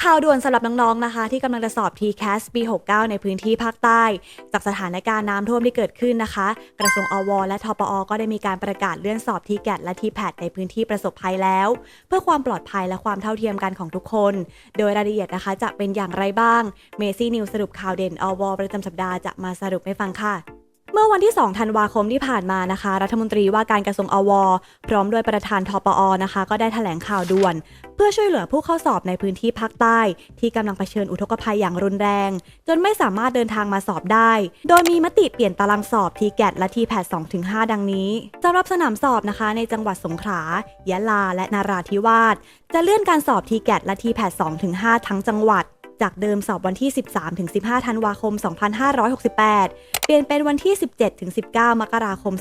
ข่าวด่วนสำหรับน้องๆนะคะ ที่กำลังจะสอบ TCAS ปี 69 ในพื้นที่ภาคใต้ จากสถานการณ์น้ำท่วมที่เกิดขึ้นนะคะ กระทรวงอว และทปอ ก็ได้มีการประกาศเลื่อนสอบ TCAT และ TPAT ในพื้นที่ประสบภัยแล้ว เพื่อความปลอดภัยและความเท่าเทียมกันของทุกคน โดยรายละเอียดนะคะจะเป็นอย่างไรบ้างเมซี่นิวสรุปข่าวเด่นอว ประจำสัปดาห์จะมาสรุปให้ฟังค่ะ เมื่อวันที่ 2 ธันวาคมที่ผ่านมานะคะ รัฐมนตรีว่าการกระทรวงอว พร้อมด้วยประธานทปอนะคะ ก็ได้แถลงข่าวด่วน เพื่อช่วยเหลือผู้เข้าสอบในพื้นที่ภาคใต้ ที่กำลังเผชิญอุทกภัยอย่างรุนแรง จนไม่สามารถเดินทางมาสอบได้ โดยมีมติเปลี่ยนตารางสอบ t ีแกตและ t ีแพด2-5ดังนี้สำหรับสนามสอบนะคะ ในจังหวัดสงขลายะลา และนาราธิวาสจะเลื่อนการสอบ t ีแกตและ t ีแพด2-5ทั้งจังหวัดจากเดิมสอบวันที่ 13-15 ธันวาคม 2568เป ลี่ยนเป็นวันที่ 17-19 มกราคม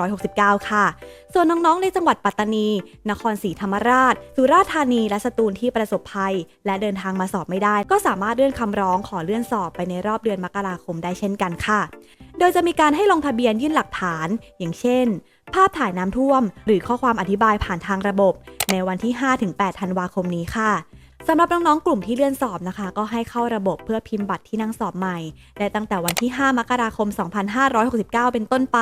2569 ค่ะ ส่วนน้องๆ ในจังหวัดปัตตานี นครศรีธรรมราช สุราษฎร์ธานี และสตูลที่ประสบภัย และเดินทางมาสอบไม่ได้ ก็สามารถเลื่อนคำร้องขอเลื่อนสอบไปในรอบเดือนมกราคมได้เช่นกันค่ะ โดยจะมีการให้ลงทะเบียนยื่นหลักฐาน อย่างเช่น ภาพถ่ายน้ำท่วม หรือข้อความอธิบายผ่านทางระบบ ในวันที่ 5-8 ธันวาคมนี้ค่ะ สำหรับน้องๆ กลุ่มที่เลื่อนสอบนะคะ ก็ให้เข้าระบบเพื่อพิมพ์บัตรที่นั่งสอบใหม่ ได้ตั้งแต่วันที่ 5 มกราคม 2569 เป็นต้นไป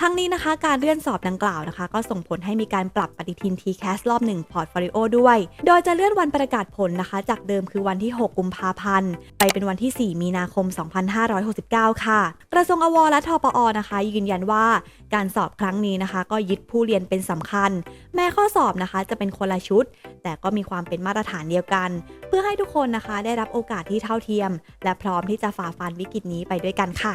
ทั้งนี้นะคะ การเลื่อนสอบดังกล่าวนะคะ ก็ส่งผลให้มีการปรับปฏิทิน TCAS รอบ 1 พอร์ตโฟลิโอด้วย โดยจะเลื่อนวันประกาศผลนะคะ จากเดิมคือวันที่ 6 กุมภาพันธ์ ไปเป็นวันที่ 4 มีนาคม 2569 ค่ะ กระทรวงอวและทปอนะคะ ยืนยันว่าการสอบครั้งนี้นะคะ ก็ยึดผู้เรียนเป็นสำคัญ แม้ข้อสอบนะคะ จะเป็นคนละชุด แต่ก็มีความเป็นมาตรฐานเดียวกัน เพื่อให้ทุกคนนะคะ ได้รับโอกาสที่เท่าเทียม และพร้อมที่จะฝ่าฟันวิกฤตนี้ไปด้วยกันค่ะ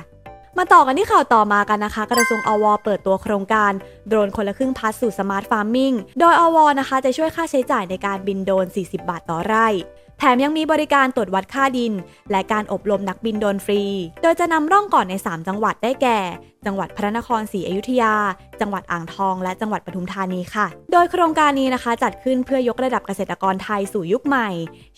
มาต่อกันที่ข่าวต่อมากันนะคะ กระทรวงอวเปิดตัวโครงการ โดรนคนละครึ่งพัสสู่สมาร์ทฟาร์มิงโดยอวนะคะจะช่วยค่าใช้จ่ายในการบินโดรน 40 บาทต่อไร่ แถมยังมีบริการตรวจวัดค่าดิน และการอบรมนักบินโดรนฟรี โดยจะนำร่องก่อนใน 3 จังหวัดได้แก่ จังหวัดพระนครศรีอยุธยา จังหวัดอ่างทอง และจังหวัดปทุมธานีค่ะ โดยโครงการนี้นะคะ จัดขึ้นเพื่อยกระดับเกษตรกรไทยสู่ยุคใหม่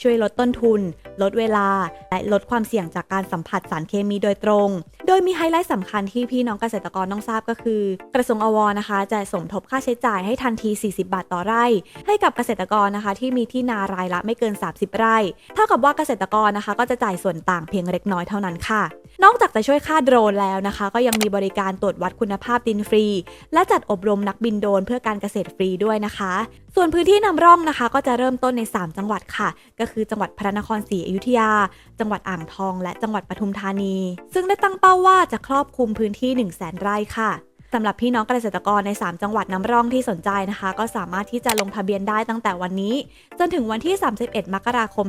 ช่วยลดต้นทุน ลดเวลา และลดความเสี่ยงจากการสัมผัสสารเคมีโดยตรง โดยมีไฮไลท์สำคัญที่พี่น้องเกษตรกรต้องทราบก็คือ กระทรวงอวนะคะ จะสมทบค่าใช้จ่ายให้ทันที 40 บาทต่อไร่ ให้กับเกษตรกรนะคะ ที่มีที่นารายละไม่เกิน 30 ไร่ เท่ากับว่าเกษตรกรนะคะ ก็จะจ่ายส่วนต่างเพียงเล็กน้อยเท่านั้นค่ะ นอกจากจะช่วยค่าโดรนแล้วนะคะ ก็ยังมีบริการตรวจวัดคุณภาพดินฟรี และจัดอบรมนักบินโดนเพื่อการเกษตรฟรีด้วยนะคะ ส่วนพื้นที่นำร่องนะคะ ก็จะเริ่มต้นใน 3 จังหวัดค่ะ ก็คือจังหวัดพระนครศรีอยุธยา จังหวัดอ่างทอง และจังหวัดปทุมธานี ซึ่งได้ตั้งเป้าว่าจะครอบคลุมพื้นที่ 1 0 0 0 0แสนไร่ค่ะสำหรับพี่น้องเกษตรกรใน 3 จังหวัดน้ำร่องที่สนใจนะคะ ก็สามารถที่จะลงทะเบียนได้ตั้งแต่วันนี้ จนถึงวันที่ 31 มกราคม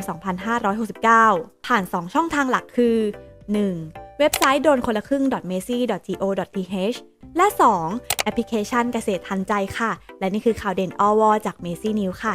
2569 ผ่าน 2 ช่องทางหลักคือ 1. เว็บไซต์โดนคนละครึ่ง .macy.go.th และ 2. แอปพลิเคชันเกษตรทันใจค่ะ และนี่คือข่าวเด่นอวจาก Macy News ค่ะ